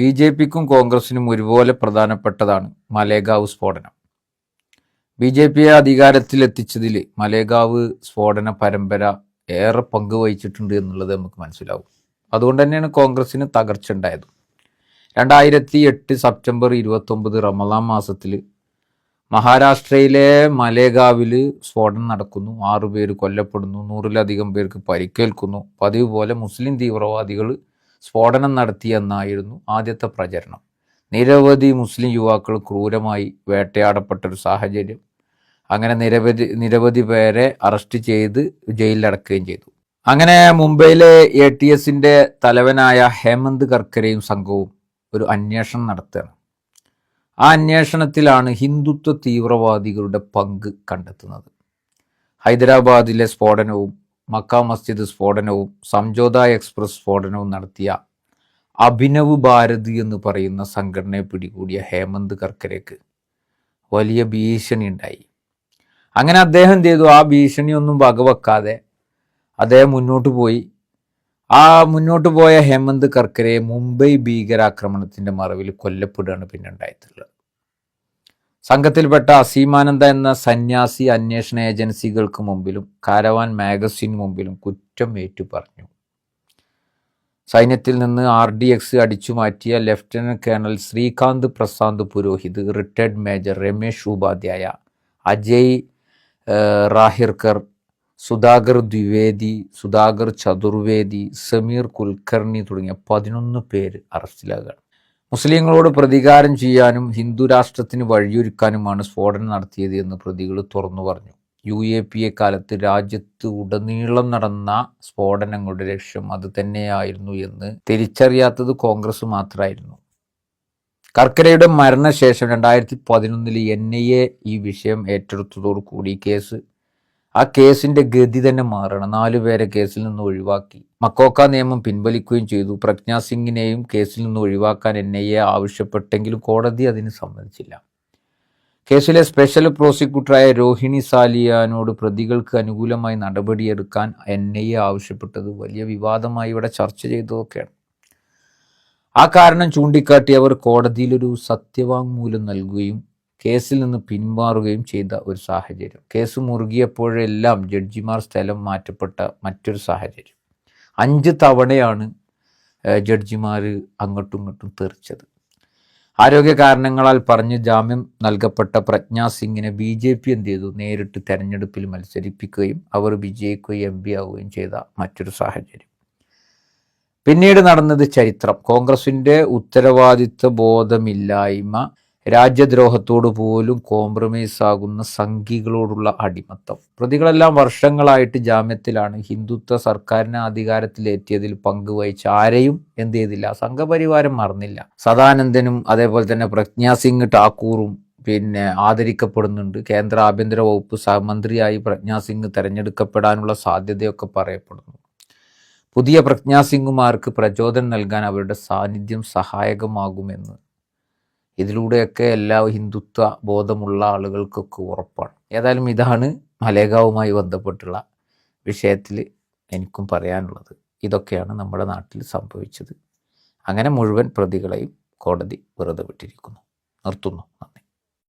B J പിക്കും കോൺഗ്രസിനും ഒരുപോലെ പ്രധാനപ്പെട്ടതാണ് മലേഗാവ് സ്ഫോടനം. ബി ജെ പിയെ അധികാരത്തിലെത്തിച്ചതിൽ മലേഗാവ് സ്ഫോടന പരമ്പര ഏറെ പങ്ക് വഹിച്ചിട്ടുണ്ട് എന്നുള്ളത് നമുക്ക് മനസ്സിലാവും. അതുകൊണ്ട് തന്നെയാണ് കോൺഗ്രസിന് തകർച്ച ഉണ്ടായത്. രണ്ടായിരത്തി എട്ട് സെപ്റ്റംബർ ഇരുപത്തൊമ്പത് റമദാം മാസത്തിൽ മഹാരാഷ്ട്രയിലെ മലേഗാവിൽ സ്ഫോടനം നടക്കുന്നു. ആറുപേർ കൊല്ലപ്പെടുന്നു നൂറിലധികം പേർക്ക് പരിക്കേൽക്കുന്നു. പതിവ് പോലെ മുസ്ലിം തീവ്രവാദികൾ സ്ഫോടനം നടത്തിയെന്നായിരുന്നു ആദ്യത്തെ പ്രചരണം. നിരവധി മുസ്ലിം യുവാക്കൾ ക്രൂരമായി വേട്ടയാടപ്പെട്ടൊരു സാഹചര്യം അങ്ങനെ നിരവധി നിരവധി പേരെ അറസ്റ്റ് ചെയ്ത് ജയിലിലടക്കുകയും ചെയ്തു. അങ്ങനെ മുംബൈയിലെ എ ടി എസിന്റെ തലവനായ ഹേമന്ത് കർക്കരയും സംഘവും ഒരു അന്വേഷണം നടത്തുകയാണ്. ആ അന്വേഷണത്തിലാണ് ഹിന്ദുത്വ തീവ്രവാദികളുടെ പങ്ക് കണ്ടെത്തുന്നത്. ഹൈദരാബാദിലെ സ്ഫോടനവും മക്ക മസ്ജിദ് സ്ഫോടനവും സംജോത എക്സ്പ്രസ് സ്ഫോടനവും നടത്തിയ അഭിനവ് ഭാരതി എന്ന് പറയുന്ന സംഘടനയെ പിടികൂടിയ ഹേമന്ത് കർക്കരയ്ക്ക് വലിയ ഭീഷണി ഉണ്ടായി അങ്ങനെ അദ്ദേഹം എന്ത് ചെയ്തു? ആ ഭീഷണിയൊന്നും വകവെക്കാതെ അദ്ദേഹം മുന്നോട്ട് പോയി. ആ മുന്നോട്ട് പോയ ഹേമന്ത് കർക്കരയെ മുംബൈ ഭീകരാക്രമണത്തിന്റെ മറവിൽ കൊല്ലപ്പെടുകയാണ് പിന്നെ ഉണ്ടായിട്ടുള്ളത്. സംഘത്തിൽപ്പെട്ട അസീമാനന്ദ എന്ന സന്യാസി അന്വേഷണ ഏജൻസികൾക്ക് മുമ്പിലും കാരവാൻ മാഗസിൻ മുമ്പിലും കുറ്റം ഏറ്റു പറഞ്ഞു സൈന്യത്തിൽ നിന്ന് ആർ ഡി എക്സ് അടിച്ചു മാറ്റിയ lieutenant colonel Shrikant Prashant Purohit retired major Ramesh Upadhyay Ajay Rahirkar Sudhakar Dwivedi Sudhakar Chaturvedi Sameer Kulkarni തുടങ്ങിയ പതിനൊന്ന് പേര് അറസ്റ്റിലാകുകയാണ്. മുസ്ലിങ്ങളോട് പ്രതികാരം ചെയ്യാനും ഹിന്ദു രാഷ്ട്രത്തിന് വഴിയൊരുക്കാനുമാണ് സ്ഫോടനം നടത്തിയത് എന്ന് പ്രതികൾ തുറന്നു പറഞ്ഞു. യു എ പി എ കാലത്ത് രാജ്യത്ത് ഉടനീളം നടന്ന സ്ഫോടനങ്ങളുടെ ലക്ഷ്യം അത് തന്നെയായിരുന്നു എന്ന് തിരിച്ചറിയാത്തത് കോൺഗ്രസ് മാത്രമായിരുന്നു. കർക്കരയുടെ മരണശേഷം രണ്ടായിരത്തി പതിനൊന്നിൽ എൻ ഐ എ ഈ വിഷയം ഏറ്റെടുത്തതോടു കൂടി കേസ് ആ കേസിന്റെ ഗതി തന്നെ മാറണം. നാലു പേരെ കേസിൽ നിന്ന് ഒഴിവാക്കി. മക്കോക്ക നിയമം പിൻവലിക്കുകയും ചെയ്തു. പ്രജ്ഞാ സിംഗിനെയും കേസിൽ നിന്ന് ഒഴിവാക്കാൻ എൻ ഐ എ ആവശ്യപ്പെട്ടെങ്കിലും കോടതി അതിന് സമ്മതിച്ചില്ല. കേസിലെ സ്പെഷ്യൽ പ്രോസിക്യൂട്ടറായ രോഹിണി സാലിയാനോട് പ്രതികൾക്ക് അനുകൂലമായി നടപടിയെടുക്കാൻ എൻ ഐ എ ആവശ്യപ്പെട്ടത് വലിയ വിവാദമായി ഇവിടെ ചർച്ച ചെയ്തതൊക്കെയാണ്. ആ കാരണം ചൂണ്ടിക്കാട്ടി അവർ കോടതിയിലൊരു സത്യവാങ്മൂലം നൽകുകയും കേസിൽ നിന്ന് പിന്മാറുകയും ചെയ്ത ഒരു സാഹചര്യം. കേസ് മുറുകിയപ്പോഴെല്ലാം ജഡ്ജിമാർ സ്ഥലം മാറ്റപ്പെട്ട മറ്റൊരു സാഹചര്യം. അഞ്ച് തവണയാണ് ജഡ്ജിമാർ അങ്ങോട്ടും ഇങ്ങോട്ടും തെറിച്ചത്. ആരോഗ്യ കാരണങ്ങളാൽ പറഞ്ഞ് ജാമ്യം നൽകപ്പെട്ട പ്രജ്ഞാ സിംഗിനെ ബി ജെ പി എന്ത് ചെയ്തു? നേരിട്ട് തെരഞ്ഞെടുപ്പിൽ മത്സരിപ്പിക്കുകയും അവർ വിജയിക്കുകയും എം പി ആവുകയും ചെയ്ത മറ്റൊരു സാഹചര്യം. പിന്നീട് നടന്നത് ചരിത്രം. കോൺഗ്രസിന്റെ ഉത്തരവാദിത്വ ബോധമില്ലായ്മ രാജ്യദ്രോഹത്തോടു പോലും കോംപ്രമൈസ് ആകുന്ന സംഘികളോടുള്ള അടിമത്തം. പ്രതികളെല്ലാം വർഷങ്ങളായിട്ട് ജാമ്യത്തിലാണ്. ഹിന്ദുത്വ സർക്കാരിനെ അധികാരത്തിലേറ്റിയതിൽ പങ്കുവഹിച്ച ആരെയും എന്ത് ചെയ്തില്ല. സംഘപരിവാരം മറന്നില്ല. സദാനന്ദനും അതേപോലെ തന്നെ പ്രജ്ഞാ സിംഗ് ഠാക്കൂറും പിന്നെ ആദരിക്കപ്പെടുന്നുണ്ട്. കേന്ദ്ര ആഭ്യന്തര വകുപ്പ് സഹമന്ത്രിയായി പ്രജ്ഞാ സിംഗ് തെരഞ്ഞെടുക്കപ്പെടാനുള്ള സാധ്യതയൊക്കെ പറയപ്പെടുന്നു. പുതിയ പ്രജ്ഞാ സിംഗുമാർക്ക് പ്രചോദനം നൽകാൻ അവരുടെ സാന്നിധ്യം സഹായകമാകുമെന്ന് ഇതിലൂടെയൊക്കെ എല്ലാ ഹിന്ദുത്വ ബോധമുള്ള ആളുകൾക്കൊക്കെ ഉറപ്പാണ്. ഏതായാലും ഇതാണ് മലേഗാവുമായി ബന്ധപ്പെട്ടുള്ള വിഷയത്തിൽ എനിക്കും പറയാനുള്ളത്. ഇതൊക്കെയാണ് നമ്മുടെ നാട്ടിൽ സംഭവിച്ചത്. അങ്ങനെ മുഴുവൻ പ്രതികളെയും കോടതി വെറുതെ വിട്ടിരിക്കുന്നു. നിർത്തുന്നു.